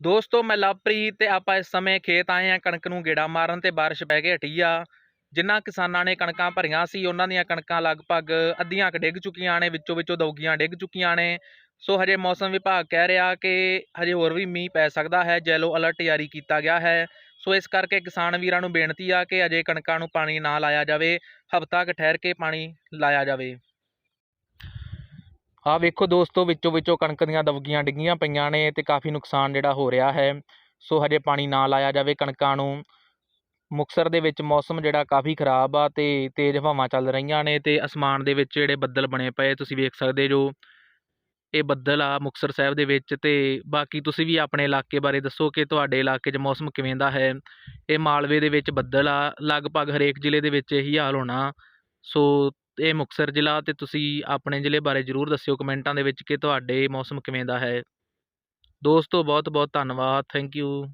ਦੋਸਤੋ, ਮੈਂ ਲਵਪ੍ਰੀਤ ਤੇ ਆਪਾਂ ਇਸ ਸਮੇਂ ਖੇਤ ਆਏ ਆ ਕਣਕ ਨੂੰ ਗੇੜਾ ਮਾਰਨ ਤੇ ਬਾਰਿਸ਼ ਪੈ ਕੇ ਹਟੀ ਆ ਜਿਨ੍ਹਾਂ ਕਿਸਾਨਾਂ ਨੇ ਕਣਕਾਂ ਭਰੀਆਂ ਸੀ, ਉਹਨਾਂ ਦੀਆਂ ਕਣਕਾਂ ਲਗਭਗ ਅੱਧੀਆਂ ਕ ਡਿੱਗ ਚੁੱਕੀਆਂ ਨੇ, ਵਿੱਚੋਂ ਵਿੱਚੋਂ ਦੌਗੀਆਂ ਡਿੱਗ ਚੁੱਕੀਆਂ ਨੇ। ਸੋ ਹਜੇ ਮੌਸਮ ਵਿਭਾਗ ਕਹਿ ਰਿਹਾ ਕਿ ਹਜੇ ਹੋਰ ਵੀ ਮੀਂਹ ਪੈ ਸਕਦਾ ਹੈ ਜੈਲੋ ਅਲਰਟ ਜਾਰੀ ਕੀਤਾ ਗਿਆ ਹੈ। ਸੋ ਇਸ ਕਰਕੇ ਕਿਸਾਨ ਵੀਰਾਂ ਨੂੰ ਬੇਨਤੀ ਆ ਕਿ ਅਜੇ ਕਣਕਾਂ ਨੂੰ ਪਾਣੀ ਨਾ ਲਾਇਆ ਜਾਵੇ, ਹਫ਼ਤਾ ਕੁ ਠਹਿਰ ਕੇ ਪਾਣੀ ਲਾਇਆ ਜਾਵੇ। ਆ ਵੇਖੋ ਦੋਸਤੋ, ਵਿੱਚੋਂ ਵਿੱਚੋਂ ਕਣਕ ਦੀਆਂ ਦਵਗੀਆਂ ਡਿੱਗੀਆਂ ਪਈਆਂ ਨੇ ਤੇ ਕਾਫੀ ਨੁਕਸਾਨ ਜਿਹੜਾ ਹੋ ਰਿਹਾ ਹੈ। ਸੋ ਹਜੇ ਪਾਣੀ ਨਾ ਲਾਇਆ ਜਾਵੇ ਕਣਕਾਂ ਨੂੰ। ਮੁਕਸਰ ਦੇ ਵਿੱਚ ਮੌਸਮ ਜਿਹੜਾ ਕਾਫੀ ਖਰਾਬ ਆ ਤੇ ਤੇਜ਼ ਹਵਾਵਾਂ ਚੱਲ ਰਹੀਆਂ ਨੇ ਤੇ ਅਸਮਾਨ ਦੇ ਵਿੱਚ ਜਿਹੜੇ ਬੱਦਲ ਬਣੇ ਪਏ ਤੁਸੀਂ ਵੇਖ ਸਕਦੇ ਜੋ। ਇਹ ਬੱਦਲ ਆ ਮੁਕਸਰ ਸਾਹਿਬ ਦੇ ਵਿੱਚ ਤੇ ਬਾਕੀ ਤੁਸੀਂ ਵੀ ਆਪਣੇ ਇਲਾਕੇ ਬਾਰੇ ਦੱਸੋ ਕਿ ਤੁਹਾਡੇ ਇਲਾਕੇ 'ਚ ਮੌਸਮ ਕਿਵੇਂ ਦਾ ਹੈ। ਇਹ ਮਾਲਵੇ ਦੇ ਵਿੱਚ ਬੱਦਲ ਆ, ਲਗਭਗ ਹਰੇਕ ਜ਼ਿਲ੍ਹੇ ਦੇ ਵਿੱਚ ਇਹੀ ਹਾਲ ਹੋਣਾ। ਸੋ ਇਹ ਮੁਕਤਸਰ ਜ਼ਿਲ੍ਹਾ ਅਤੇ ਤੁਸੀਂ ਆਪਣੇ ਜ਼ਿਲ੍ਹੇ ਬਾਰੇ ਜਰੂਰ ਦੱਸਿਓ ਕਮੈਂਟਾਂ ਦੇ ਵਿੱਚ ਕਿ ਤੁਹਾਡੇ ਮੌਸਮ ਕਿਵੇਂ ਦਾ ਹੈ। ਦੋਸਤੋ ਬਹੁਤ ਬਹੁਤ ਧੰਨਵਾਦ ਥੈਂਕ ਯੂ